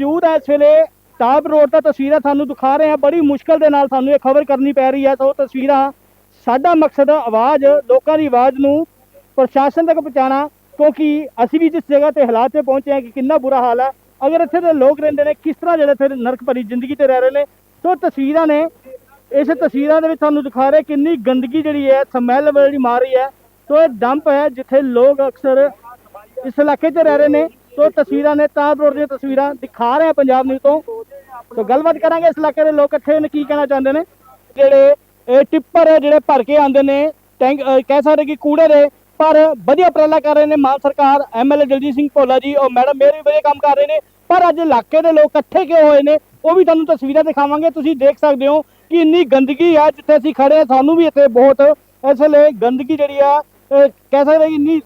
ਮੌਜੂਦ ਹੈ ਇਸ ਵੇਲੇ। ਟਾਪ ਰੋਡ ਤੇ ਤਸਵੀਰਾਂ ਤੁਹਾਨੂੰ ਦਿਖਾ ਰਹੇ ਹਾਂ। ਬੜੀ ਮੁਸ਼ਕਲ ਦੇ ਨਾਲ ਸਾਨੂੰ ਇਹ ਖਬਰ ਕਰਨੀ ਪੈ ਰਹੀ ਹੈ। ਸੋ ਤਸਵੀਰਾਂ ਸਾਡਾ ਮਕਸਦ ਆਵਾਜ਼, ਲੋਕਾਂ ਦੀ ਆਵਾਜ਼ ਨੂੰ ਪ੍ਰਸ਼ਾਸਨ ਤੱਕ ਪਹੁੰਚਾਉਣਾ, ਕਿਉਂਕਿ ਅਸੀਂ ਵੀ ਜਿਸ ਜਗ੍ਹਾ ਤੇ ਹਾਲਾਤ ਤੇ ਪਹੁੰਚੇ ਹਾਂ ਕਿ ਕਿੰਨਾ ਬੁਰਾ ਹਾਲ ਹੈ। ਅਗਰ ਇੱਥੇ ਦੇ ਲੋਕ ਰਹਿੰਦੇ ਨੇ, ਕਿਸ ਤਰ੍ਹਾਂ ਜਿਹੜੇ ਇੱਥੇ ਨਰਕ ਭਰੀ ਜ਼ਿੰਦਗੀ ਤੇ ਰਹਿ ਰਹੇ ਨੇ। ਸੋ ਤਸਵੀਰਾਂ ਨੇ, ਇਸ ਤਸਵੀਰਾਂ ਦੇ ਵਿੱਚ ਤੁਹਾਨੂੰ ਦਿਖਾ ਰਹੇ ਕਿੰਨੀ ਗੰਦਗੀ ਜਿਹੜੀ ਹੈ, ਸਮੈਲ ਜਿਹੜੀ ਮਾਰ ਰਹੀ ਹੈ। ਸੋ ਇਹ ਡੰਪ ਹੈ ਜਿੱਥੇ ਲੋਕ ਅਕਸਰ ਇਸ ਇਲਾਕੇ 'ਚ ਰਹਿ ਰਹੇ ਨੇ। ਸੋ ਤਸਵੀਰਾਂ ਨੇ ਤਾਜ ਰੋਡ ਦੀਆਂ ਤਸਵੀਰਾਂ ਦਿਖਾ ਰਹੇ ਪੰਜਾਬ ਨਿਊਜ਼ ਤੋਂ। ਸੋ ਗੱਲਬਾਤ ਕਰਾਂਗੇ ਇਸ ਇਲਾਕੇ ਦੇ ਲੋਕ ਇੱਥੇ ਨੇ ਕੀ ਕਹਿਣਾ ਚਾਹੁੰਦੇ ਨੇ? ਜਿਹੜੇ, ਇਹ ਟਿੱਪਰ ਜਿਹੜੇ ਭਰ ਕੇ ਆਉਂਦੇ ਨੇ, ਟੈਂਕ ਕਹਿ ਸਕਦੇ ਕਿ ਕੂੜੇ ਦੇ, ਪਰ ਵਧੀਆ ਉਪਰਾਲਾ ਕਰ ਰਹੇ ਨੇ ਮਾਨ ਸਰਕਾਰ ਐਮਐਲਏ ਦਲਜੀਤ ਸਿੰਘ ਭੋਲਾ ਜੀ ਔਰ ਮੈਡਮ ਮੇਅਰ ਵੀ ਵਧੀਆ ਕੰਮ ਕਰ ਰਹੇ ਨੇ, ਪਰ ਅੱਜ ਇਲਾਕੇ ਦੇ ਲੋਕ ਇਕੱਠੇ ਕਿਉਂ ਹੋਏ ਨੇ, ਉਹ ਵੀ ਤੁਹਾਨੂੰ ਤਸਵੀਰਾਂ ਦਿਖਾਵਾਂਗੇ। ਤੁਸੀਂ ਦੇਖ ਸਕਦੇ ਹੋ ਕਿ ਇੰਨੀ ਗੰਦਗੀ ਆ, ਜਿੱਥੇ ਅਸੀਂ ਖੜੇ ਆ ਸਾਨੂੰ ਵੀ ਇੱਥੇ ਬਹੁਤ ਇਸ ਵੇਲੇ ਗੰਦਗੀ ਜਿਹੜੀ ਆ ਕਹਿ ਸਕਦੇ ਕਿ ਇੰਨੀ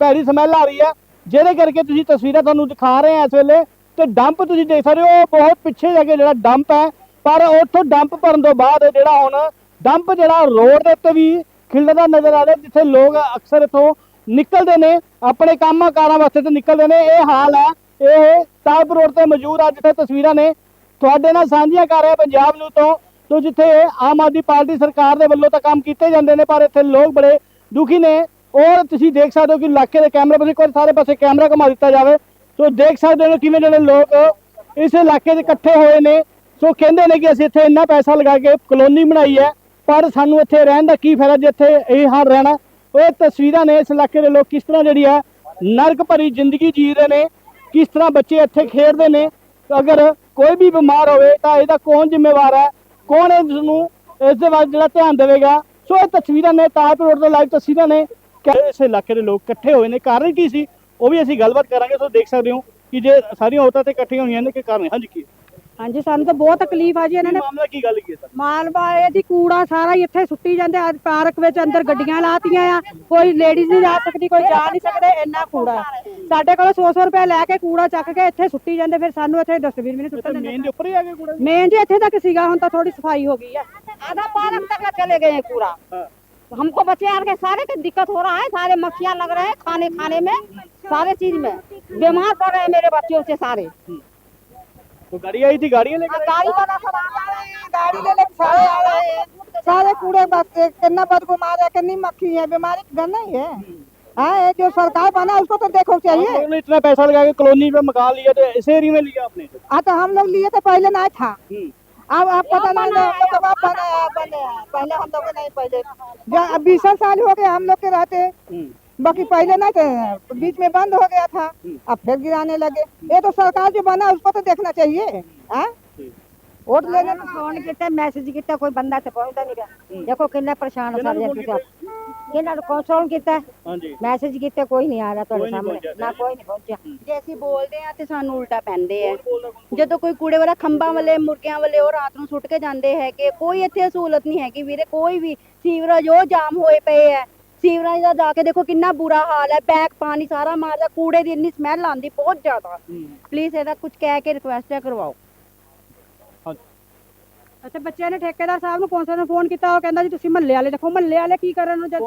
ਭੈੜੀ ਸਮੈਲ ਆ ਰਹੀ ਆ। ਜਿਹਦੇ ਕਰਕੇ ਤੁਸੀਂ ਤਸਵੀਰਾਂ ਤੁਹਾਨੂੰ ਦਿਖਾ ਰਹੇ ਆ ਇਸ ਵੇਲੇ ਤੇ ਡੰਪ ਤੁਸੀਂ ਦੇਖ ਸਕਦੇ ਹੋ ਬਹੁਤ ਪਿੱਛੇ ਜਾ ਕੇ ਜਿਹੜਾ ਡੰਪ ਹੈ, ਪਰ ਉੱਥੋਂ ਡੰਪ ਭਰਨ ਤੋਂ ਬਾਅਦ ਜਿਹੜਾ ਹੁਣ ਡੰਪ ਜਿਹੜਾ ਰੋਡ ਦੇ ਉੱਤੇ ਵੀ ਖਿਲਦਾ ਨਜ਼ਰ ਆ ਰਿਹਾ, ਜਿੱਥੇ ਲੋਕ ਅਕਸਰ ਇੱਥੋਂ ਨਿਕਲਦੇ ਨੇ, ਆਪਣੇ ਕੰਮਾਂ ਕਾਰਾਂ ਵਾਸਤੇ ਤੇ ਨਿਕਲਦੇ ਨੇ। ਇਹ ਹਾਲ ਹੈ, ਇਹ ਤਾਲਪ ਰੋਡ ਤੇ ਮੌਜੂਦ ਆ, ਜਿੱਥੇ ਤਸਵੀਰਾਂ ਨੇ ਤੁਹਾਡੇ ਨਾਲ ਸਾਂਝੀਆਂ ਕਰ ਰਿਹਾ ਪੰਜਾਬ ਨੂੰ ਤੋਂ। ਤੋਂ ਜਿੱਥੇ ਆਮ ਆਦਮੀ ਪਾਰਟੀ ਸਰਕਾਰ ਦੇ ਵੱਲੋਂ ਤਾਂ ਕੰਮ ਕੀਤੇ ਜਾਂਦੇ ਨੇ, ਪਰ ਇੱਥੇ ਲੋਕ ਬੜੇ ਦੁਖੀ ਨੇ। ਔਰ ਤੁਸੀਂ ਦੇਖ ਸਕਦੇ ਹੋ ਕਿ ਇਲਾਕੇ ਦੇ ਕੈਮਰਾ ਪਾਸੇ ਕੋਈ ਸਾਰੇ ਪਾਸੇ ਕੈਮਰਾ ਘੁਮਾ ਦਿੱਤਾ ਜਾਵੇ। ਸੋ ਦੇਖ ਸਕਦੇ ਹੋ ਕਿਵੇਂ ਜਿਹੜੇ ਲੋਕ ਇਸ ਇਲਾਕੇ ਦੇ ਇਕੱਠੇ ਹੋਏ ਨੇ। ਸੋ ਕਹਿੰਦੇ ਨੇ ਕਿ ਅਸੀਂ ਇੱਥੇ ਇੰਨਾ ਪੈਸਾ ਲਗਾ ਕੇ ਕਲੋਨੀ ਬਣਾਈ ਹੈ, ਪਰ ਸਾਨੂੰ ਇੱਥੇ ਰਹਿਣ ਦਾ ਕੀ ਫਾਇਦਾ ਜੇ ਇਹ ਹਾਲ ਰਹਿਣਾ? ਉਹ ਤਸਵੀਰਾਂ ਨੇ ਇਸ ਇਲਾਕੇ ਦੇ ਲੋਕ ਕਿਸ ਤਰ੍ਹਾਂ ਜਿਹੜੀ ਹੈ ਨਰਕ ਭਰੀ ਜ਼ਿੰਦਗੀ ਜੀ ਰਹੇ ਨੇ, ਕਿਸ ਤਰ੍ਹਾਂ ਬੱਚੇ ਇੱਥੇ ਖੇਡਦੇ ਨੇ। ਅਗਰ ਕੋਈ ਵੀ ਬਿਮਾਰ ਹੋਵੇ ਤਾਂ ਇਹਦਾ ਕੌਣ ਜ਼ਿੰਮੇਵਾਰ ਹੈ? ਕੌਣ ਇਸ ਨੂੰ, ਇਸ ਦੇ ਵੱਲ ਜਿਹੜਾ ਧਿਆਨ ਦੇਵੇਗਾ? ਸੋ ਇਹ ਤਸਵੀਰਾਂ ਨੇ ਤਾਜਪੁਰ ਰੋਡ ਦੇ ਲਾਈਵ ਤਸਵੀਰਾਂ ਨੇ। ਕਿਹੜੇ ਇਸ ਇਲਾਕੇ ਦੇ ਲੋਕ ਇਕੱਠੇ ਹੋਏ ਨੇ? ਕਾਰਨ ਕੀ ਸੀ? ਉਹ ਵੀ ਅਸੀਂ ਗੱਲਬਾਤ ਕਰਾਂਗੇ ਤੁਸੀਂ ਦੇਖ ਸਕਦੇ ਹੋ ਕਿ ਜੇ ਸਾਰੀਆਂ ਔਰਤਾਂ ਤੇ ਇਕੱਠੀਆਂ ਹੋਈਆਂ ਨੇ ਕਿ ਕਾਰਨ? ਹਾਂਜੀ ਕੀ? ਹਾਂਜੀ ਸਾਨੂੰ ਤਾਂ ਬਹੁਤ ਤਕਲੀਫ ਆ ਜੀ ਇਹਨਾਂ ਨੇ। ਮਾਮਲਾ ਕੀ ਗੱਲ ਕੀ ਸਰ? ਮਾਲਵਾ ਇਹ ਜੀ ਕੂੜਾ ਸਾਰਾ ਹੀ ਇੱਥੇ ਸੁੱਟੀ ਜਾਂਦੇ ਆ ਪਾਰਕ ਵਿੱਚ ਅੰਦਰ ਗੱਡੀਆਂ ਲਾਤੀਆਂ ਆ। ਕੋਈ ਲੇਡੀਜ਼ ਨਹੀਂ ਜਾ ਸਕਦੀ ਕੋਈ ਜਾ ਨਹੀਂ ਸਕਦੇ ਇੰਨਾ ਕੂੜਾ ਸਾਡੇ ਕੋਲ 100-100 ਰੁਪਏ ਲੈ ਕੇ ਕੂੜਾ ਚੱਕ ਕੇ ਇੱਥੇ ਸੁੱਟੀ ਜਾਂਦੇ ਫਿਰ ਸਾਨੂੰ ਇੱਥੇ ਡਸਟਬਿਨ ਵੀ ਨਹੀਂ ਸੁੱਟਣ ਦਿੰਦੇ। ਮੇਨ ਦੇ ਉੱਪਰ ਹੀ ਆ ਗਿਆ ਕੂੜਾ? ਮੇਨ ਜੀ ਇੱਥੇ ਤੱਕ ਸੀਗਾ ਹੁਣ ਤਾਂ ਥੋੜੀ ਸਫ਼ਾਈ ਹੋ ਗਈ ਆ। ਆਧਾ ਪਾਰਕ ਤੱਕ ਚਲੇ ਗਏ ਕੂੜਾ। हमको बच्चे यार के सारे के दिक्कत हो रहा है सारे मक्खियाँ लग रहे हैं खाने खाने में सारे चीज़ में। बीमार पड़ रहे हैं मेरे बच्चों से सारे। तो गाड़ी आई थी गाड़ियाँ लेकर गाड़ी वाला सब आ रहे हैं गाड़ी ले लेके सारे आ रहे हैं। सारे कूड़े बस कितना बदबू मार है कितनी मक्खी है बीमारी गंदा ही है। हाँ जो सरकार बना उसको तो देखो चाहिए इतना पैसा लगा के कॉलोनी पे मकान लिया तो इस एरिया में लिया आपने? हाँ तो हम लोग लिए थे पहले नहीं था। हम्म। अब आप पता नहीं बने हैं, बने पहले हम लोग नहीं पहले। बीस साल हो गए हम लोग के रहते हम्म। बाकी पहले नहीं थे। बीच में बंद हो गया था। अब फिर गिराने लगे। ये तो सरकार जो बना उसको तो देखना चाहिए। हाँ? ਵੋਟ ਲੈਣੇ ਫੋਨ ਕੀਤਾ ਮੈਸੇਜ ਕੀਤਾ ਕੋਈ ਬੰਦਾ ਤੇ ਪਹੁੰਚਦਾ ਨਹੀਂ ਪਿਆ। ਦੇਖੋ ਕਿੰਨਾ ਪਰੇਸ਼ਾਨ ਹੋ ਸਾਰੇ ਤੁਸੀਂ ਇਹਨਾਂ ਨੂੰ ਕੌਂਸਲਰ ਕੀਤਾ? ਹਾਂਜੀ। ਮੈਸੇਜ ਕੀਤਾ ਕੋਈ ਨਹੀਂ ਆ ਰਿਹਾ ਤੁਹਾਡੇ ਸਾਹਮਣੇ। ਨਾ ਕੋਈ ਨਹੀਂ ਪਹੁੰਚਿਆ। ਜੇ ਅਸੀਂ ਬੋਲਦੇ ਆ ਤੇ ਸਾਨੂੰ ਉਲਟਾ ਪੈਂਦੇ ਆ। ਜਦੋਂ ਕੋਈ ਕੂੜੇ ਵਾਲਾ ਖੰਭਾਂ ਵਾਲੇ ਮੁਰਗਿਆਂ ਵਾਲੇ ਉਹ ਰਾਤ ਨੂੰ ਸੁੱਟ ਕੇ ਜਾਂਦੇ ਹੈ ਕਿ ਕੋਈ ਇੱਥੇ ਸਹੂਲਤ ਨਹੀਂ ਹੈਗੀ ਵੀਰੇ ਕੋਈ ਵੀ। ਸੀਵਰੇਜ ਉਹ ਜਾਮ ਹੋਏ ਪਏ ਆ। ਸੀਵਰੇਜ ਦਾ ਜਾ ਕੇ ਦੇਖੋ ਕਿੰਨਾ ਬੁਰਾ ਹਾਲ ਹੈ। ਪੈਕ ਪਾਣੀ ਸਾਰਾ ਮਾਰਦਾ ਕੂੜੇ ਦੀ ਇੰਨੀ ਸਮੈਲ ਆਉਂਦੀ ਬਹੁਤ ਜ਼ਿਆਦਾ। ਪਲੀਜ਼ ਇਹਦਾ ਕੁਝ ਕਹਿ ਕੇ ਰਿਕੁਐਸਟ ਕਰਵਾਓ। ਅੱਛਾ ਬੱਚਿਆਂ ਨੇ ਠੇਕੇਦਾਰ ਸਾਹਿਬ ਨੂੰ ਕੌਂਸਲਰ ਨੂੰ ਫੋਨ ਕੀਤਾ ਉਹ ਕਹਿੰਦਾ ਜੀ ਤੁਸੀਂ ਮਹੱਲੇ ਵਾਲੇ ਦੇਖੋ ਮਹੱਲੇ ਵਾਲੇ ਕੀ ਕਰਨ ਨੂੰ ਜਦ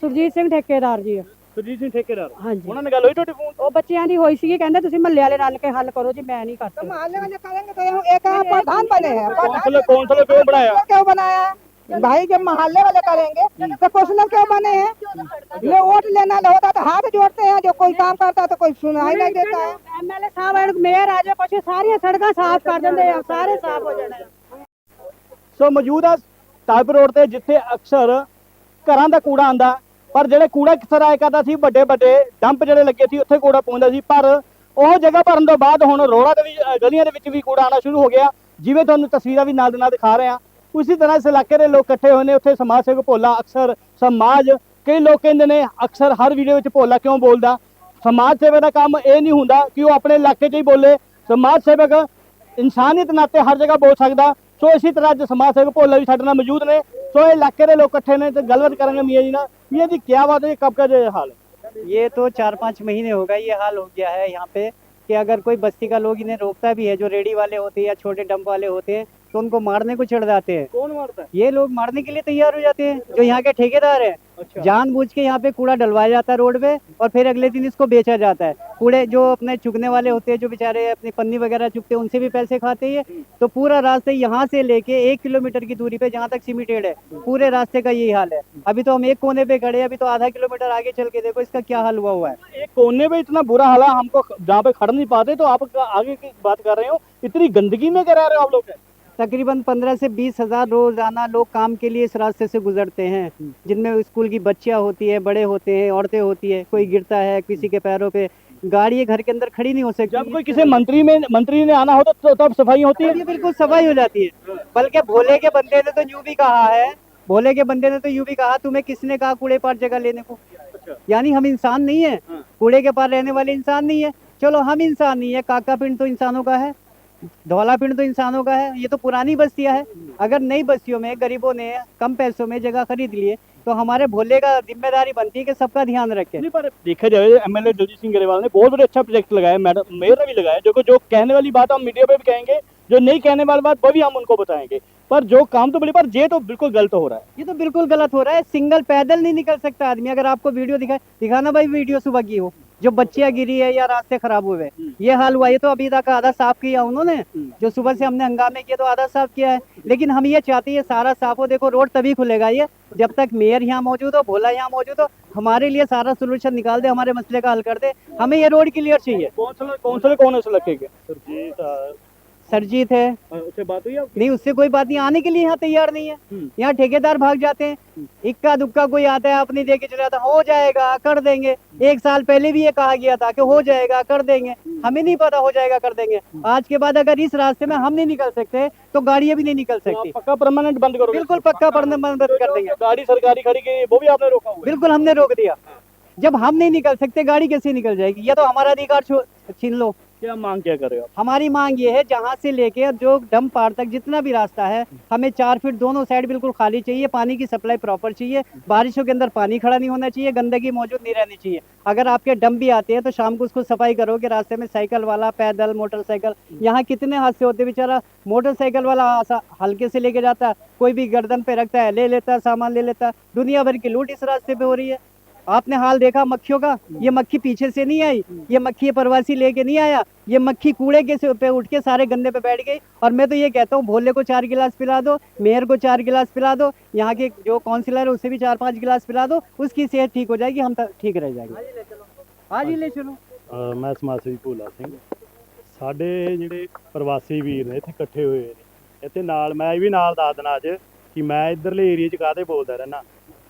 ਸੁਰਜੀਤ ਸਿੰਘ ਠੇਕੇਦਾਰ। ਜੀ ਸੁਰਜੀਤ ਸਿੰਘ ਠੇਕੇਦਾਰ। ਹਾਂਜੀ। ਉਹਨਾਂ ਨਾਲ ਗੱਲ ਹੋਈ ਤੁਹਾਡੇ ਫੋਨ ਉਹ ਬੱਚਿਆਂ ਦੀ ਹੋਈ ਸੀਗੀ ਕਹਿੰਦੇ ਤੁਸੀਂ ਮਹੱਲੇ ਵਾਲੇ ਰਲ ਕੇ ਹੱਲ ਕਰੋ ਜੀ ਮੈਂ ਨਹੀਂ ਕਰਦਾ। ਮਹੱਲੇ ਵਾਲੇ ਕਰਾਂਗੇ ਤਾਂ ਇਹ ਕਾ ਪ੍ਰਧਾਨ ਬਣੇ ਹੈ ਕੌਂਸਲਰ ਕੌਂਸਲਰ ਕਿਉਂ ਬਣਾਇਆ? ਕਿਉਂ ਬਣਾਇਆ? भाई जब मोहल्ले वाले करेंगे तो कौंसलर क्यों बने हैं ले वोट लेना होता तो हाथ जोड़ते हैं जो कोई काम करता है तो कोई सुनाई नहीं देता है ਐਮਐਲਏ ਸਾਹਿਬ ਮੇਅਰ ਆ ਜਾ ਕੁਛ ਸਾਰੀਆਂ ਸੜਕਾਂ ਸਾਫ਼ ਕਰ ਦਿੰਦੇ ਆ ਸਾਰੇ ਸਾਫ਼ ਹੋ ਜਾਣੇ ਆ। ਸੋ ਮੌਜੂਦ ਆ ਟਾਈਪ ਰੋਡ ਤੇ ਜਿੱਥੇ ਅਕਸਰ ਘਰਾਂ ਦਾ ਕੂੜਾ ਆਂਦਾ ਪਰ ਜਿਹੜੇ ਕੂੜਾ ਕਿਸਰ ਆਇਆ ਕਰਦਾ ਸੀ ਵੱਡੇ ਵੱਡੇ ਡੰਪ ਜਿਹੜੇ ਲੱਗੇ ਸੀ ਉੱਥੇ ਕੂੜਾ ਪਹੁੰਚਦਾ ਸੀ ਪਰ ਉਹ ਜਗ੍ਹਾ ਭਰਨ ਤੋਂ ਬਾਅਦ ਹੁਣ ਰੋੜਾ ਦੇ ਵੀ ਅ, ਗਲੀਆਂ ਦੇ ਵਿੱਚ ਵੀ ਕੂੜਾ ਆਣਾ ਸ਼ੁਰੂ ਹੋ ਗਿਆ ਜਿਵੇਂ ਤੁਹਾਨੂੰ ਤਸਵੀਰਾਂ ਵੀ ਨਾਲ ਦੇ ਨਾਲ ਦਿਖਾ ਰਹੇ ਆ ਉਸੇ ਤਰ੍ਹਾਂ ਇਸ ਇਲਾਕੇ ਦੇ ਲੋਕ ਇਕੱਠੇ ਹੋਏ ਨੇ ਉੱਥੇ ਸਮਾਜ ਸੇਵਕ ਭੋਲਾ ਅਕਸਰ ਸਮਾਜ ਕਈ ਲੋਕ ਕਹਿੰਦੇ ਨੇ ਅਕਸਰ ਹਰ ਵੀਡੀਓ ਵਿੱਚ ਭੋਲਾ ਕਿਉਂ ਬੋਲਦਾ ਸਮਾਜ ਸੇਵਕ ਦਾ ਕੰਮ ਇਹ ਨਹੀਂ ਹੁੰਦਾ ਕਿ ਉਹ ਆਪਣੇ ਇਲਾਕੇ 'ਚ ਹੀ ਬੋਲੇ ਸਮਾਜ ਸੇਵਕ ਇਨਸਾਨੀਅਤ ਨਾਤੇ ਹਰ ਜਗ੍ਹਾ ਬੋਲ ਸਕਦਾ ਸੋ ਇਸੇ ਤਰ੍ਹਾਂ ਅੱਜ ਸਮਾਜ ਸੇਵਕ ਭੋਲਾ ਵੀ ਸਾਡੇ ਨਾਲ ਮੌਜੂਦ ਨੇ ਸੋ ਇਹ ਇਲਾਕੇ ਦੇ ਲੋਕ ਇਕੱਠੇ ਨੇ ਤੇ ਗੱਲਬਾਤ ਕਰਾਂਗੇ ਮੀਆਂ ਜੀ ਨਾਲ ਮੀਆਂ ਜੀ ਕੀ ਬਾਤ ਹੈ ਕਬ ਕਾ ਜੇ ਹਾਲ ਹੈ ये तो चार पाँच महीने हो गए ये हाल हो गया है यहाँ पे कि अगर कोई बस्ती का लोग इन्हें रोकता भी है जो रेडी वाले होते हैं या छोटे डंप वाले होते हैं तो उनको मारने को चढ़ जाते हैं। कौन मारता है? ये लोग मारने के लिए तैयार हो जाते हैं जो यहाँ के ठेकेदार है। अच्छा। जानबूझ के यहाँ पे कूड़ा डलवाया जाता है रोड पे और फिर अगले दिन इसको बेचा जाता है। कूड़े जो अपने चुगने वाले होते हैं जो बेचारे अपनी पन्नी वगैरह चुगते हैं उनसे भी पैसे खाते हैं। तो पूरा रास्ते यहाँ से लेके एक किलोमीटर की दूरी पे जहाँ तक सीमिटेड है पूरे रास्ते का यही हाल है। अभी तो हम एक कोने पे खड़े हैं अभी तो आधा किलोमीटर आगे चल के देखो इसका क्या हाल हुआ हुआ है। एक कोने पे इतना बुरा हाल है हमको जहाँ पे खड़ नहीं पाते तो आप आगे की बात कर रहे हो इतनी गंदगी में करा रहे हो आप लोग? तकरीबन पंद्रह से बीस हज़ार रोज़ाना लोग काम के लिए इस रास्ते से गुजरते हैं जिनमें स्कूल की बच्चियाँ होती है बड़े होते हैं औरतें होती है कोई गिरता है किसी के पैरों पे गाड़ी घर के अंदर खड़ी नहीं हो सकती। जब कोई किसी मंत्री में मंत्री ने आना हो तो, तब सफ़ाई होती है? बिल्कुल सफ़ाई हो जाती है। बल्कि भोले के बंदे ने तो यूँ भी कहा है भोले के बंदे ने तो यूँ भी कहा तुम्हें किसने कहा कूड़े पार जगह लेने को? यानी हम इंसान नहीं है। हाँ। कूड़े के पार रहने वाले इंसान नहीं है। चलो हम इंसान नहीं है काका पिंड तो इंसानों का है। धौला पिंड तो इंसानों का है ये तो पुरानी बस्तियाँ है। अगर नई बस्तियों में गरीबों ने कम पैसों में जगह खरीद लिए तो हमारे भोले का ज़िम्मेदारी बनती है कि सबका ध्यान रखें। नहीं पर देखा जाए एमएलए दलजीत सिंह ग्रेवाल ने बहुत बड़े अच्छा प्रोजेक्ट लगाया मैडम मेयर ने भी लगाया जो जो कहने वाली बात हम मीडिया पे भी कहेंगे जो नहीं कहने वाली बात वो भी हम उनको बताएँगे। पर जो काम तो बड़ी पर ये तो बिल्कुल गलत हो रहा है। ये तो बिल्कुल गलत हो रहा है। सिंगल पैदल नहीं निकल सकता आदमी। अगर आपको वीडियो दिखाए दिखाना भाई वीडियो सुबह की हो। जो बच्चिया गिरी है या रास्ते खराब हुए हैं। ये हाल हुआ ये तो अभी तक आधा साफ़ किया उन्होंने। जो सुबह से हमने हंगामे किए तो आधा साफ़ किया है। लेकिन हम ये चाहते हैं सारा साफ़ हो देखो रोड तभी खुलेगा ये जब तक मेयर यहाँ मौजूद हो भोला यहाँ मौजूद हो हमारे लिए सारा सोल्यूशन निकाल दे हमारे मसले का हल कर दे। हमें ये रोड क्लियर चाहिए। कौन से कौन से लगेगा? सरजीत है। उससे बात हुई नहीं उससे कोई बात नहीं आने के लिए यहाँ तैयार नहीं है। हम्म। यहाँ ठेकेदार भाग जाते हैं। इक्का दुक्का कोई आता है अपनी दे के चला जाता हो जाएगा कर देंगे। एक साल पहले भी ये कहा गया था कि हो जाएगा कर देंगे। हमें नहीं पता हो जाएगा कर देंगे। आज के बाद अगर इस रास्ते में हम नहीं निकल सकते तो गाड़ियाँ भी नहीं निकल तो सकती। पक्का परमानेंट बंद करो बिल्कुल पक्का पढ़ने बंद कर देंगे। गाड़ी सरकारी खड़ी की वो भी आपने रोका बिल्कुल हमने रोक दिया। जब हम नहीं निकल सकते गाड़ी कैसे निकल जाएगी? या तो हमारा अधिकार छीन लो। क्या मांग क्या कर हो हमारी मांग ये है, जहाँ से लेके जो डम पार तक जितना भी रास्ता है, हमें चार फीट दोनों साइड बिल्कुल खाली चाहिए, पानी की सप्लाई प्रॉपर चाहिए, बारिशों के अंदर पानी खड़ा नहीं होना चाहिए, गंदगी मौजूद नहीं रहनी चाहिए। अगर आपके डम भी आते हैं तो शाम को उसको सफ़ाई करो कि रास्ते में साइकिल वाला, पैदल, मोटरसाइकिल, यहाँ कितने हादसे होते बेचारा मोटरसाइकिल वाला हल्के से लेके जाता है, कोई भी गर्दन पे रखता है, ले लेता है, सामान ले लेता है। दुनिया भर की लूट इस रास्ते पे हो रही है। आपने हाल देखा मक्खियों का ये मक्खी पीछे से नहीं आई ये मक्खी ये प्रवासी लेके नहीं आया ये मक्खी कूड़े के से- पे उठ के सारे गन्ने पे बैठ गई और मैं तो ये कहता हूँ भोले को चार गिलास पिला दो मेयर को चार गिलास पिला दो यहाँ के जो काउंसिलर है उसे भी चार पांच गिलास पिला दो उसकी सेहत ठीक हो जाएगी हम तक ठीक रह जाएंगे आज ही ले चलो ਅ, ਮੈਂ ਸਮਾਜ ਸੇਵੀ ਭੋਲਾ ਸਿੰਘ ਸਾਡੇ ਜਿਹੜੇ ਪ੍ਰਵਾਸੀ ਵੀਰ ਨੇ ਇੱਥੇ ਇਕੱਠੇ ਹੋਏ ਨੇ ਇੱਥੇ ਨਾਲ ਮੈਂ ਵੀ ਨਾਲ ਦੱਸ ਦੇਣਾ ਅੱਜ ਕਿ ਮੈਂ ਇਧਰਲੇ ਏਰੀਆ 'ਚ ਕਾਹਦੇ ਬੋਲਦਾ ਰਹਿਣਾ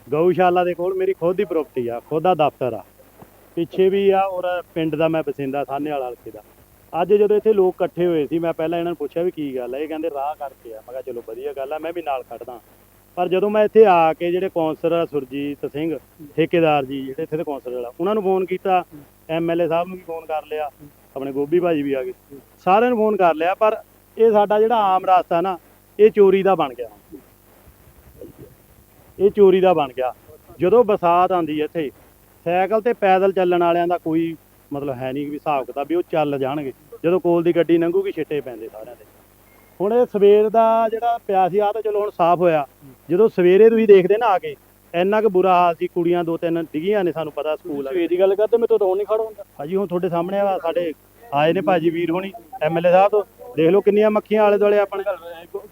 ਗਊਸ਼ਾਲਾ ਦੇ ਕੋਲ ਮੇਰੀ ਖੁਦ ਦੀ ਪ੍ਰਾਪਰਟੀ ਆ, ਖੁਦ ਦਾ ਦਫ਼ਤਰ ਆ। ਪਿੱਛੇ ਵੀ ਆ, ਔਰ ਪਿੰਡ ਦਾ ਮੈਂ ਬਸਿੰਦਾ ਸਾਹਨੇ ਵਾਲਾ ਹਲਕੇ ਦਾ। ਅੱਜ ਜਦੋਂ ਇੱਥੇ ਲੋਕ ਇਕੱਠੇ ਹੋਏ ਸੀ, ਮੈਂ ਪਹਿਲਾਂ ਇਹਨਾਂ ਨੂੰ ਪੁੱਛਿਆ ਵੀ ਕੀ ਗੱਲ ਹੈ ਇਹ ਕਹਿੰਦੇ ਰਾਹ ਕਰਕੇ ਆ। ਮੈਂ ਕਿਹਾ ਚਲੋ ਵਧੀਆ ਗੱਲ ਆ, ਮੈਂ ਵੀ ਨਾਲ ਖੜਦਾ ਪਰ ਜਦੋਂ ਮੈਂ ਇੱਥੇ ਆ ਕੇ ਜਿਹੜੇ ਕੌਂਸਲਰ ਆ, ਸੁਰਜੀਤ ਸਿੰਘ, ਠੇਕੇਦਾਰ ਜੀ, ਜਿਹੜੇ ਇੱਥੇ ਦੇ ਕੌਂਸਲਰ ਵਾਲਾ, ਉਹਨਾਂ ਨੂੰ ਫੋਨ ਕੀਤਾ ਐਮਐਲਏ ਸਾਹਿਬ ਨੂੰ ਵੀ ਫੋਨ ਕਰ ਲਿਆ, ਆਪਣੇ ਗੋਭੀ ਭਾਜੀ ਵੀ ਆ ਗਏ। ਸਾਰਿਆਂ ਨੂੰ ਫੋਨ ਕਰ ਲਿਆ, ਪਰ ਇਹ ਸਾਡਾ ਜਿਹੜਾ ਆਮ ਰਸਤਾ ਨਾ, ਇਹ ਚੋਰੀ ਦਾ ਬਣ ਗਿਆ। ਇਹ ਚੋਰੀ ਦਾ ਬਣ ਗਿਆ। ਜਦੋਂ ਬਰਸਾਤ ਆਂਦੀ ਇੱਥੇ ਸਾਈਕਲ ਤੇ ਪੈਦਲ ਚੱਲਣ ਵਾਲਿਆਂ ਦਾ ਕੋਈ ਮਤਲਬ ਹੈ ਨਹੀਂ ਵੀ ਹਿਸਾਬ ਕਿਤਾਬ ਵੀ ਉਹ ਚੱਲ ਜਾਣਗੇ। ਜਦੋਂ ਕੋਲ ਦੀ ਗੱਡੀ ਲੰਘੂਗੀ ਛਿੱਟੇ ਪੈਂਦੇ ਸਾਰਿਆਂ ਦੇ। ਹੁਣ ਇਹ ਸਵੇਰ ਦਾ ਜਿਹੜਾ ਪਿਆ ਸੀ ਆ ਤਾਂ ਚਲੋ ਹੁਣ ਸਾਫ਼ ਹੋਇਆ। ਜਦੋਂ ਸਵੇਰੇ ਤੁਸੀਂ ਦੇਖਦੇ ਨਾ ਆ ਕੇ ਇੰਨਾ ਕੁ ਬੁਰਾ ਹਾਲ ਸੀ ਕੁੜੀਆਂ ਦੋ ਤਿੰਨ ਡਿੱਗੀਆਂ ਨੇ ਸਾਨੂੰ ਪਤਾ ਸਕੂਲ ਆ ਸਵੇਰ ਦੀ ਗੱਲ ਕਰਦੇ ਮੈਂ ਤਾਂ ਰੋਣ ਨਹੀਂ ਖੜਾ ਹੁੰਦਾ। ਭਾਜੀ ਹੁਣ ਤੁਹਾਡੇ ਸਾਹਮਣੇ ਆ ਸਾਡੇ ਆਏ ਨੇ ਭਾਜੀ ਵੀਰ ਹੋਣੀ ਐਮਐਲਏ ਸਾਹਿਬ ਤੋਂ। ਦੇਖ ਲਓ ਕਿੰਨੀਆਂ ਮੱਖੀਆਂ ਆਲੇ ਦੁਆਲੇ ਆਪਣੇ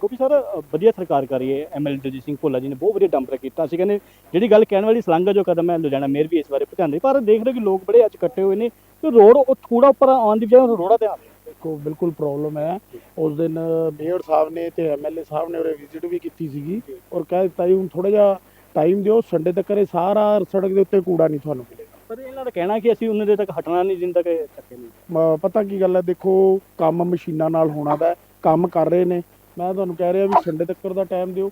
ਗੋਪੀ ਸਰ ਵਧੀਆ ਸਰਕਾਰ ਕਰ ਰਹੀ ਹੈ ਐਮਐਲਏ ਦਲਜੀਤ ਸਿੰਘ ਭੋਲਾ ਜੀ ਨੇ ਬਹੁਤ ਵਧੀਆ ਡੰਪਰ ਕੀਤਾ। ਸੀ ਕਹਿੰਦੇ ਜਿਹੜੀ ਗੱਲ ਕਹਿਣ ਵਾਲੀ ਸਲੰਗਾ ਜੋ ਕਦਮ ਹੈ ਲੁਧਿਆਣਾ ਮੇਅਰ ਵੀ ਇਸ ਬਾਰੇ ਪਹੁੰਚਾਉਂਦੇ ਪਰ ਦੇਖ ਰਹੇ ਕਿ ਲੋਕ ਬੜੇ ਅੱਜ ਇਕੱਠੇ ਹੋਏ ਨੇ ਤੇ ਰੋਡ ਉਹ ਥੋੜਾ ਉੱਪਰ ਆਉਣ ਦੀ ਬਜਾਏ ਰੋੜਾ ਤੇ ਆ ਦੇਖੋ, ਬਿਲਕੁਲ ਪ੍ਰੋਬਲਮ ਹੈ। ਉਸ ਦਿਨ ਮੇਅਰ ਸਾਹਿਬ ਨੇ ਤੇ ਐਮਐਲਏ ਸਾਹਿਬ ਨੇ ਉਰੇ ਵਿਜ਼ਿਟ ਵੀ ਕੀਤੀ ਸੀਗੀ। ਔਰ ਕਹਿ ਦਿੱਤਾ ਜੀ, ਹੁਣ ਥੋੜਾ ਜਿਹਾ ਟਾਈਮ ਦਿਓ ਸੰਡੇ ਤੱਕ ਇਹ ਸਾਰਾ ਸੜਕ ਦੇ ਉੱਤੇ ਕੂੜਾ ਨਹੀਂ ਤੁਹਾਨੂੰ ਮਿਲੇ ਪਰ ਇਹਨਾਂ ਦਾ ਕਹਿਣਾ ਕਿ ਅਸੀਂ ਉਹਨਾਂ ਦੇ ਤੱਕ ਹਟਣਾ ਨਹੀਂ ਜਿੰਨ ਤੱਕ ਇਹ ਚੱਕੇ ਨਹੀਂ। ਮ- ਪਤਾ ਕੀ ਗੱਲ ਹੈ ਦੇਖੋ ਕੰਮ ਮਸ਼ੀਨਾਂ ਨਾਲ ਹੋਣਾ ਦਾ ਹੈ, ਕੰਮ ਕਰ ਰਹੇ ਨੇ। ਮੈਂ ਤੁਹਾਨੂੰ ਕਹਿ ਰਿਹਾ ਵੀ ਸੰਡੇ ਤੱਕ ਦਾ ਟਾਈਮ ਦਿਓ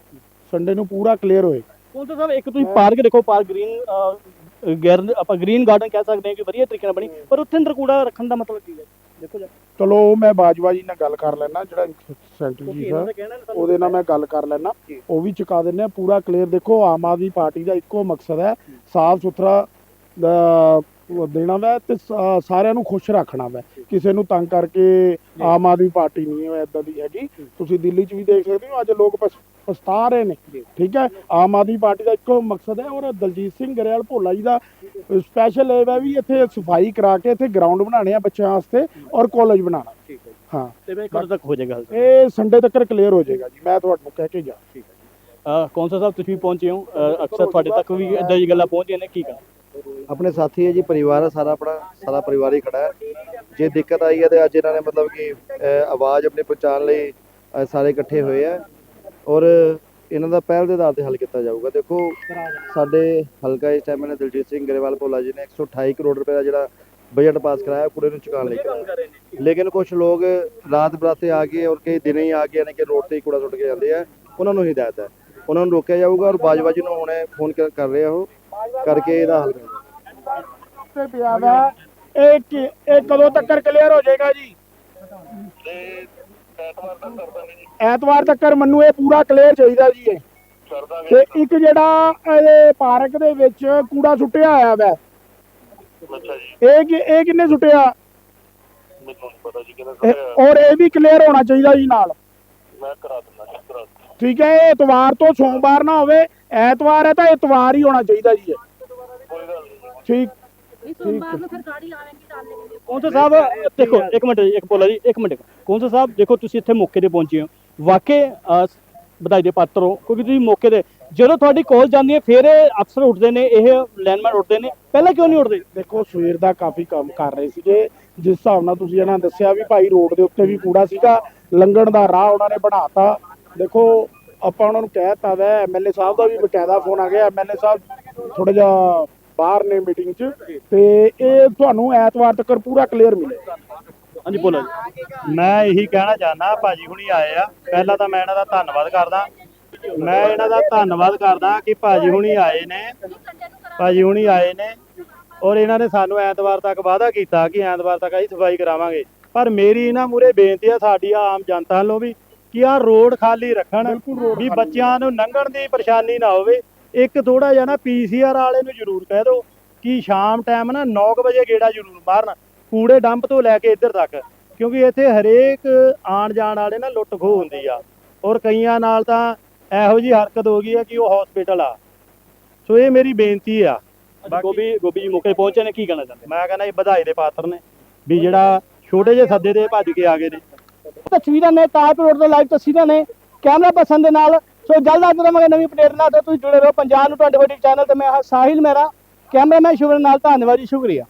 ਸੰਡੇ ਨੂੰ ਪੂਰਾ ਕਲੀਅਰ ਹੋਏ। ਕੌਂਸਲ ਸਾਹਿਬ ਇੱਕ ਤੁਸੀਂ ਪਾਰਕ ਦੇਖੋ ਪਾਰਕ ਗ੍ਰੀਨ ਗੈਰਨ ਆਪਾਂ ਗ੍ਰੀਨ ਗਾਰਡਨ ਕਹਿ ਸਕਦੇ ਹਾਂ ਕਿ ਵਧੀਆ ਤਰੀਕੇ ਨਾਲ ਬਣੀ ਪਰ ਉੱਥੇ ਅੰਦਰ ਕੂੜਾ ਰੱਖਣ ਦਾ ਮਤਲਬ ਕੀ ਹੈ? ਦੇਖੋ ਜੀ ਚਲੋ ਉਹ ਮੈਂ ਬਾਜਵਾ ਜੀ ਨਾਲ ਗੱਲ ਕਰ ਲੈਣਾ ਜਿਹੜਾ ਸੈਂਟਰ ਕਿਉਂਕਿ ਜੀ ਇਹਨਾਂ ਦਾ ਕਹਿਣਾ ਨਾ ਉਹਦੇ ਨਾਲ ਮੈਂ ਗੱਲ ਕਰ ਲੈਣਾ ਉਹ ਵੀ ਚੁਕਾ ਦਿੰਨੇ ਆ ਪੂਰਾ ਕਲੀਅਰ ਦੇਖੋ ਆਮ ਆਦਮੀ ਪਾਰਟੀ ਦਾ ਇੱਕੋ ਮਕਸਦ ਹੈ ਸਾਫ਼ ਸੁਥਰਾ ਦੇਣਾ ਵਾ ਤੇ ਸਾ- ਸਾਰਿਆਂ ਨੂੰ ਖੁਸ਼ ਰੱਖਣਾ ਵਾ। ਕਿਸੇ ਨੂੰ ਤੰਗ ਕਰਕੇ ਆਮ ਆਦਮੀ ਪਾਰਟੀ ਨਹੀਂ ਹੈ ਇਦਾਂ ਦੀ ਹੈਗੀ। ਤੁਸੀਂ ਦਿੱਲੀ 'ਚ ਵੀ ਦੇਖ ਸਕਦੇ ਹੋ ਅੱਜ ਲੋਕ ਪਛ- ਪਛਤਾ ਰਹੇ ਨੇ। ਠੀਕ ਹੈ? ਆਮ ਆਦਮੀ ਪਾਰਟੀ ਦਾ ਇੱਕੋ ਮਕਸਦ ਹੈ ਔਰ ਦਲਜੀਤ ਸਿੰਘ ਗਰੇਵਾਲ ਭੋਲਾ ਜੀ ਦਾ ਸਪੈਸ਼ਲ ਇਹ ਹੈ ਵੀ ਇੱਥੇ ਸਫ਼ਾਈ ਕਰਾ ਕੇ ਇੱਥੇ ਗਰਾਊਂਡ ਬਣਾਣੇ ਆ ਬੱਚਿਆਂ ਵਾਸਤੇ ਔਰ ਕਾਲਜ ਬਣਾਉਣਾ। ਠੀਕ ਹੈ ਹਾਂ। ਤੇ ਮੈਂ ਕਦੋਂ ਤੱਕ ਹੋ ਜਾਏਗਾ ਹੱਲ? ਇਹ ਸੰਡੇ ਤੱਕ ਕਲੀਅਰ ਹੋ ਜਾਏਗਾ ਜੀ। ਮੈਂ ਤੁਹਾਨੂੰ ਕਹਿ ਕੇ ਜਾ। ਅ, ਕੌਂਸਲ ਸਾਹਿਬ ਤੁਸੀਂ ਵੀ ਪਹੁੰਚੇ ਹੋ। ਅ, ਅਕਸਰ ਤੁਹਾਡੇ ਤੱਕ ਵੀ ਇਦਾਂ ਦੀ ਗੱਲਾਂ ਪਹੁੰਚਦੀਆਂ ਨੇ। ਕੀ ਕਰਾਂ ਆਪਣੇ ਸਾਥੀ ਹੈ ਜੀ ਪਰਿਵਾਰ ਹੈ ਸਾਰਾ ਆਪਣਾ ਸਾਰਾ ਪਰਿਵਾਰ ਹੀ ਖੜਾ ਹੈ। ਜੇ ਦਿੱਕਤ ਆਈ ਹੈ ਤੇ ਅੱਜ ਇਹਨਾਂ ਨੇ ਮਤਲਬ ਕਿ ਅਹ, ਆਵਾਜ਼ ਆਪਣੀ ਪਹੁੰਚਾਉਣ ਲਈ ਅਹ, ਸਾਰੇ ਇਕੱਠੇ ਹੋਏ ਆ ਔਰ ਇਹਨਾਂ ਦਾ ਪਹਿਲ ਦੇ ਆਧਾਰ ਤੇ ਹੱਲ ਕੀਤਾ ਜਾਊਗਾ। ਦੇਖੋ ਸਾਡੇ ਹਲਕਾ ਇਸ ਟਾਈਮ ਨੇ ਦਿਲਜੀਤ ਸਿੰਘ ਗਰੇਵਾਲ ਭੋਲਾ ਜੀ ਨੇ 128 ਕਰੋੜ ਰੁਪਏ ਦਾ ਜਿਹੜਾ ਬਜਟ ਪਾਸ ਕਰਾਇਆ ਪੂਰੇ ਨੂੰ ਚੁਕਾਉਣ ਲਈ ਕਰਾਇਆ। ਲੇਕਿਨ ਕੁਝ ਲੋਕ ਰਾਤ ਬਰਾਤੇ ਆ ਕੇ ਔਰ ਕਈ ਦਿਨੇ ਹੀ ਆ ਕੇ ਯਾਨੀ ਕਿ ਰੋਡ ਤੇ ਹੀ ਕੂੜਾ ਸੁੱਟ ਕੇ ਜਾਂਦੇ ਆ। ਉਹਨਾਂ ਨੂੰ ਹਦਾਇਤ ਹੈ। ਉਹਨਾਂ ਨੂੰ ਰੋਕਿਆ ਜਾਊਗਾ ਔਰ ਬਾਜਵਾ ਜੀ ਨੂੰ ਹੁਣੇ ਫੋਨ ਕਰ ਕਰ ਰਹੇ ਆ ਉਹ। ਕਰਕੇ ਇਹਦਾ ਹੱਲ ਕਰਾਂਗੇ ਤੇ ਪਿਆ ਵਾ ਇਹ ਕਿ- ਇਹ ਕਦੋਂ ਤੱਕ ਕਲੀਅਰ ਹੋ ਜਾਏਗਾ ਜੀ? ਐਤਵਾਰ ਤੱਕ ਮੈਨੂੰ ਇਹ ਪੂਰਾ ਕਲੀਅਰ ਚਾਹੀਦਾ ਜੀ ਇਹ। ਤੇ ਇੱਕ ਜਿਹੜਾ ਇਹ ਪਾਰਕ ਦੇ ਵਿੱਚ ਕੂੜਾ ਸੁੱਟਿਆ ਹੋਇਆ ਵੈ। ਇਹ ਕਿ ਇਹ ਕਿੰਨੇ ਸੁੱਟਿਆ? ਇਹ- ਔਰ ਇਹ ਵੀ ਕਲੀਅਰ ਹੋਣਾ ਚਾਹੀਦਾ ਜੀ ਨਾਲ। ਠੀਕ ਹੈ ਇਹ ਐਤਵਾਰ ਤੋਂ ਸੋਮਵਾਰ ਨਾ ਹੋਵੇ ਐਤਵਾਰ ਹੈ ਤਾਂ ਐਤਵਾਰ ਹੀ ਹੋਣਾ ਚਾਹੀਦਾ ਜੀ ਇਹ। ਠੀਕ। ਕੌਂਸਲ ਸਾਹਿਬ ਦੇਖੋ ਇੱਕ ਮਿੰਟ ਜੀ, ਇੱਕ ਬੋਲਾ ਜੀ ਇੱਕ ਮਿੰਟ। ਕੌਂਸਲ ਸਾਹਿਬ ਦੇਖੋ ਤੁਸੀਂ ਇੱਥੇ ਮੌਕੇ ਤੇ ਪਹੁੰਚੇ ਹੋ। ਵਾਕਈ ਅ, ਵਧਾਈ ਦੇ ਪਾਤਰ ਹੋ ਕਿਉਂਕਿ ਤੁਸੀਂ ਮੌਕੇ ਤੇ ਜਦੋਂ ਤੁਹਾਡੀ ਕਾਲ ਜਾਂਦੀ ਹੈ ਫਿਰ ਇਹ ਅਫਸਰ ਉੱਠਦੇ ਨੇ ਇਹ ਲੈਂਡਮੈਨ ਉੱਠਦੇ ਨੇ। ਪਹਿਲਾਂ ਕਿਉਂ ਨਹੀਂ ਉੱਠਦੇ? ਦੇਖੋ ਸਵੇਰ ਦਾ ਕਾਫੀ ਕੰਮ ਕਰ ਰਹੇ ਸੀਗੇ। ਜਿਸ ਹਿਸਾਬ ਨਾਲ ਤੁਸੀਂ ਇਹਨਾਂ ਦੱਸਿਆ ਵੀ ਭਾਈ ਰੋਡ ਦੇ ਉੱਤੇ ਵੀ ਕੂੜਾ ਸੀਗਾ ਲੰਘਣ ਦਾ ਰਾਹ ਉਹਨਾਂ ਨੇ ਬਣਾਤਾ। ਦੇਖੋ ਆਪਾਂ ਉਹਨਾਂ ਨੂੰ ਕਹਿਤਾ ਵੈ ਐਮਐਲਏ ਸਾਹਿਬ ਦਾ ਵੀ ਬਕਾਇਦਾ ਫੋਨ ਆ ਗਿਆ ਐਮਐਲਏ ਸਾਹਿਬ ਥੋੜਾ ਜਿਹਾ ਬਾਹਰ ਨੇ ਮੀਟਿੰਗ 'ਚ ਤੇ ਇਹ ਤੁਹਾਨੂੰ ਐਤਵਾਰ ਤੱਕ ਪੂਰਾ ਕਲੀਅਰ ਮਿਲੇਗਾ ਹਾਂਜੀ ਬੋਲੋ ਜੀ। ਮੈਂ ਇਹੀ ਕਹਿਣਾ ਚਾਹਨਾ ਭਾਜੀ ਹੁਣੀ ਆਏ ਆ। ਪਹਿਲਾਂ ਤਾਂ ਮੈਂ ਇਹਨਾਂ ਦਾ ਧੰਨਵਾਦ ਕਰਦਾ। ਮੈਂ ਇਹਨਾਂ ਦਾ ਧੰਨਵਾਦ ਕਰਦਾ ਕਿ ਭਾਜੀ ਹੁਣੀ ਆਏ ਨੇ। ਭਾਜੀ ਹੁਣੀ ਆਏ ਨੇ। ਔਰ ਇਹਨਾਂ ਨੇ ਸਾਨੂੰ ਐਤਵਾਰ ਤੱਕ ਵਾਅਦਾ ਕੀਤਾ ਕਿ ਐਤਵਾਰ ਤੱਕ ਅਸੀਂ ਸਫ਼ਾਈ ਕਰਾਵਾਂਗੇ। ਪਰ ਮੇਰੀ ਇਹਨਾਂ ਮੂਰੇ ਬੇਨਤੀ ਆ ਸਾਡੀ ਆਮ ਜਨਤਾ ਵੱਲੋਂ ਵੀ ਕਿ ਆਹ ਰੋਡ ਖਾਲੀ ਰੱਖਣ ਵੀ ਬੱਚਿਆਂ ਨੂੰ ਲੰਘਣ ਦੀ ਪਰੇਸ਼ਾਨੀ ਨਾ ਹੋਵੇ। ਇੱਕ ਥੋੜਾ ਜਿਹਾ ਨਾ ਪੀਸੀਆਰ ਵਾਲੇ ਨੂੰ ਜ਼ਰੂਰ ਕਹਿ ਦਿਓ ਕਿ ਸ਼ਾਮ ਟਾਈਮ ਨਾ 9 ਵਜੇ ਗੇੜਾ ਜ਼ਰੂਰ ਮਾਰਨ ਕੂੜੇ ਡੰਪ ਤੋਂ ਲੈ ਕੇ ਇੱਧਰ ਤੱਕ ਕਿਉਂਕਿ ਇੱਥੇ ਹਰੇਕ ਆਣ ਜਾਣ ਵਾਲੇ ਨਾ ਲੁੱਟ ਖੋਹ ਹੁੰਦੀ ਆ। ਔਰ ਕਈਆਂ ਨਾਲ ਤਾਂ ਇਹੋ ਜੀ ਹਰਕਤ ਹੋ ਗਈ ਆ ਕਿ ਉਹ ਹਸਪੀਟਲ ਆ। ਸੋ ਇਹ ਮੇਰੀ ਬੇਨਤੀ ਆ। ਗੋਬੀ ਗੋਬੀ ਜੀ ਮੌਕੇ ਤੇ ਪਹੁੰਚੇ ਨੇ ਕੀ ਕਹਿਣਾ ਚਾਹੁੰਦੇ? ਮੈਂ ਕਹਿੰਦਾ ਇਹ ਵਧਾਈ ਦੇ ਪਾਤਰ ਨੇ। ਵੀ ਜਿਹੜਾ ਛੋਟੇ ਜਿਹੇ ਸੱਦੇ ਦੇ ਭੱਜ ਕੇ ਆ ਗਏ ਨੇ। ਤਸਵੀਰਾਂ ਨੇ, ਤਾਜ ਰੋਡ ਤੋਂ ਲਾਈਵ ਤਸਵੀਰਾਂ ਨੇ, ਕੈਮਰਾ ਪਰਸਨ ਦੇ ਨਾਲ। ਸੋ ਜਲਦ ਆਉਂਦੇ ਰਹਾਂਗੇ ਨਵੀਂ ਅਪਡੇਟ ਨਾਲ ਤੁਸੀਂ ਜੁੜੇ ਰਹੋ। ਪੰਜਾਬ ਨੂੰ 24 ਚੈਨਲ ਤੇ ਮੈਂ ਹਾਂ ਸਾਹਿਲ ਮੇਰਾ ਕੈਮਰਾਮੈਨ ਸ਼ੁਭਨ ਨਾਲ ਧੰਨਵਾਦ ਜੀ, ਸ਼ੁਕਰੀਆ।